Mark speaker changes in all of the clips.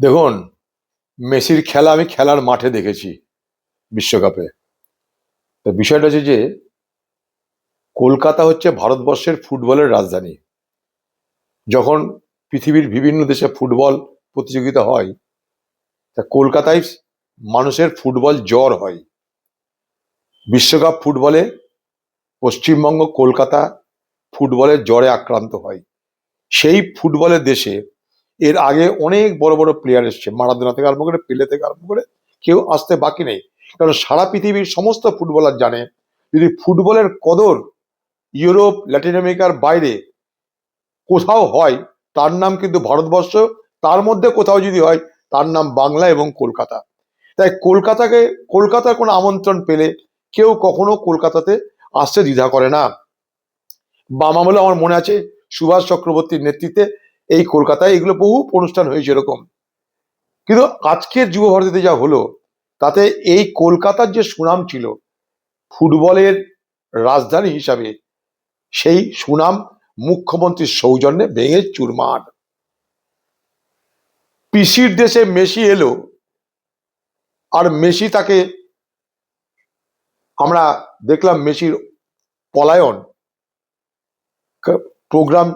Speaker 1: দেখুন, মেসির খেলা আমি খেলার মাঠে দেখেছি বিশ্বকাপে। তো বিষয়টা হচ্ছে যে, কলকাতা হচ্ছে ভারতবর্ষের ফুটবলের রাজধানী। যখন পৃথিবীর বিভিন্ন দেশে ফুটবল প্রতিযোগিতা হয়, তা কলকাতায় মানুষের ফুটবল জ্বর হয়। বিশ্বকাপ ফুটবলে পশ্চিমবঙ্গ কলকাতা ফুটবলের জ্বরে আক্রান্ত হয়। সেই ফুটবলের দেশে এর আগে অনেক বড় বড় প্লেয়ার এসছে। মারাদোনা থেকে আরম্ভ করে, পেলে থেকে আরম্ভ করে কেউ আসতে বাকি নেই। কারণ সারা পৃথিবীর সমস্ত ফুটবলার জানে, যদি ফুটবলের কদর ইউরোপ, ল্যাটিন আমেরিকার বাইরে কোথাও হয়, তার নাম কিন্তু ভারতবর্ষ, তার মধ্যে কোথাও যদি হয়, তার নাম বাংলা এবং কলকাতা। তাই কলকাতাকে, কলকাতার কোনো আমন্ত্রণ পেলে কেউ কখনো কলকাতাতে আসতে দ্বিধা করে না। বাম আমলে আমার মনে আছে, সুভাষ চক্রবর্তীর নেতৃত্বে এই কলকাতায় এগুলো বহু অনুষ্ঠান হয়েছে এরকম। কিন্তু আজকের যুব ভারতীতে যা হলো, তাতে এই কলকাতার যে সুনাম ছিল, ফুটবলের রাজধানী হিসাবে, সেই সুনাম মুখ্যমন্ত্রীর সৌজন্যে ভেঙে চুরমার। পিসির দেশে মেসি এলো, আর মেসি তাকে আমরা দেখলাম মেসির পলায়ন প্রোগ্রাম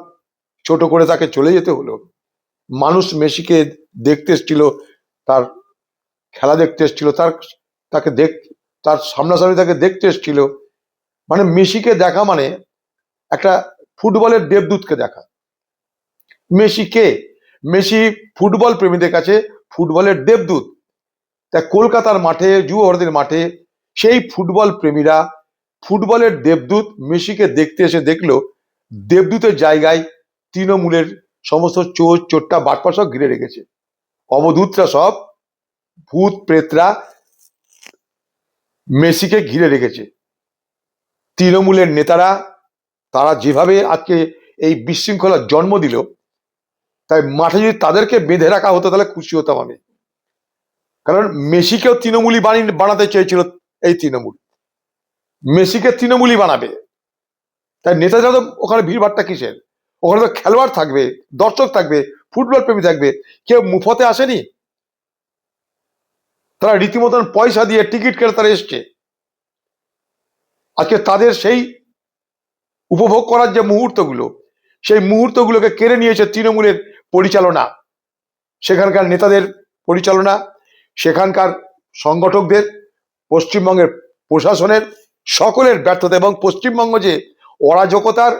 Speaker 1: ছোট করে তাকে চলে যেতে হলো। মানুষ মেসিকে দেখতে এসেছিল, তার খেলা দেখতে এসেছিল, তার তাকে দেখ, তার সামনাসামনি তাকে দেখতে এসেছিল। মানে মেসিকে দেখা মানে একটা ফুটবলের দেবদূতকে দেখা। মেসি কে? মেসি ফুটবল প্রেমীদের কাছে ফুটবলের দেবদূত। তা কলকাতার মাঠে যুব মাঠে সেই ফুটবল প্রেমীরা ফুটবলের দেবদূত মেসিকে দেখতে এসে দেখল। দেবদূতের জায়গায় তৃণমূলের সমস্ত চোর চোরটা বাটপা সব ঘিরে রেখেছে। অবধূতরা সব ভূত প্রেতরা মেসিকে ঘিরে রেখেছে। তৃণমূলের নেতারা, তারা যেভাবে আজকে এই বিশৃঙ্খলার জন্ম দিল, তাই মাঠে যদি তাদেরকে বেঁধে রাখা হতো তাহলে খুশি হতাম আমি। কারণ মেসিকেও তৃণমূলী বানিয়ে বানাতে চেয়েছিল এই তৃণমূল। মেসিকে তৃণমূলী বানাবে। তাই নেতারা তো ওখানে ভিড়ভাড়টা কিসের? ওখানে তো খেলোয়াড় থাকবে, দর্শক থাকবে, ফুটবল প্রেমী থাকবে। কেউ মুফতে আসেনি? তারা রীতিমতন পয়সা দিয়ে টিকিট কেটে তারা এসছে। আজকে তাদের সেই উপভোগ করার যে মুহূর্তগুলো, সেই মুহূর্তগুলোকে কেড়ে নিয়েছে তৃণমূলের পরিচালনা। সেখানকার নেতাদের পরিচালনা, সেখানকার সংগঠকদের, পশ্চিমবঙ্গের প্রশাসনের, সকলের ব্যর্থতা এবং পশ্চিমবঙ্গ যে অরাজকতার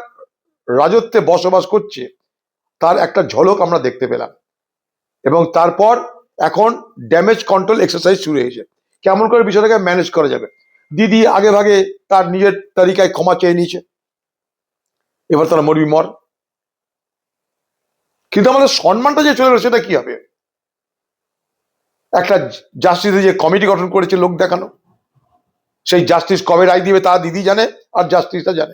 Speaker 1: রাজত্বে বসবাস করছে, তার একটা ঝলক আমরা দেখতে পেলাম। এবং তারপর এখন ড্যামেজ কন্ট্রোল এক্সারসাইজ শুরু হয়েছে। কেমন করে বিষয়টাকে ম্যানেজ করা যাবে? দিদি আগে ভাগে তার নিজের তালিকায় ক্ষমা চেয়ে নিয়েছে। এবার তারা মরবি মর। কিন্তু আমাদের সম্মানটা যে চলে গেলো সেটা কি হবে? একটা জাস্টিসে যে কমিটি গঠন করেছে লোক দেখানো, সেই জাস্টিস কবে রায় দিবে তা দিদি জানে, আর জাস্টিসটা জানে।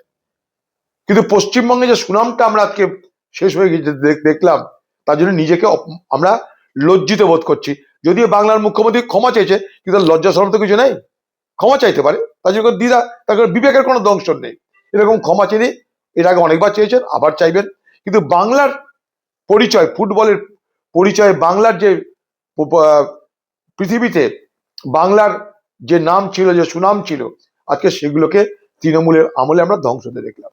Speaker 1: কিন্তু পশ্চিমবঙ্গে যে সুনামটা আমরা আজকে শেষ হয়ে গেছে দেখলাম, তার জন্য নিজেকে আমরা লজ্জিত বোধ করছি। যদিও বাংলার মুখ্যমন্ত্রী ক্ষমা চেয়েছে কিন্তু তার লজ্জা সরম তো কিছু নেই। ক্ষমা চাইতে পারে। তার জন্য দ্বিধা তার বিবেকের কোনো দংশন নেই। এরকম ক্ষমা চেয়ে এর আগে অনেকবার চেয়েছেন, আবার চাইবেন। কিন্তু বাংলার পরিচয়, ফুটবলের পরিচয়, বাংলার যে পৃথিবীতে বাংলার যে নাম ছিল, যে সুনাম ছিল, আজকে সেগুলোকে তৃণমূলের আমলে আমরা ধ্বংস হতে দেখলাম।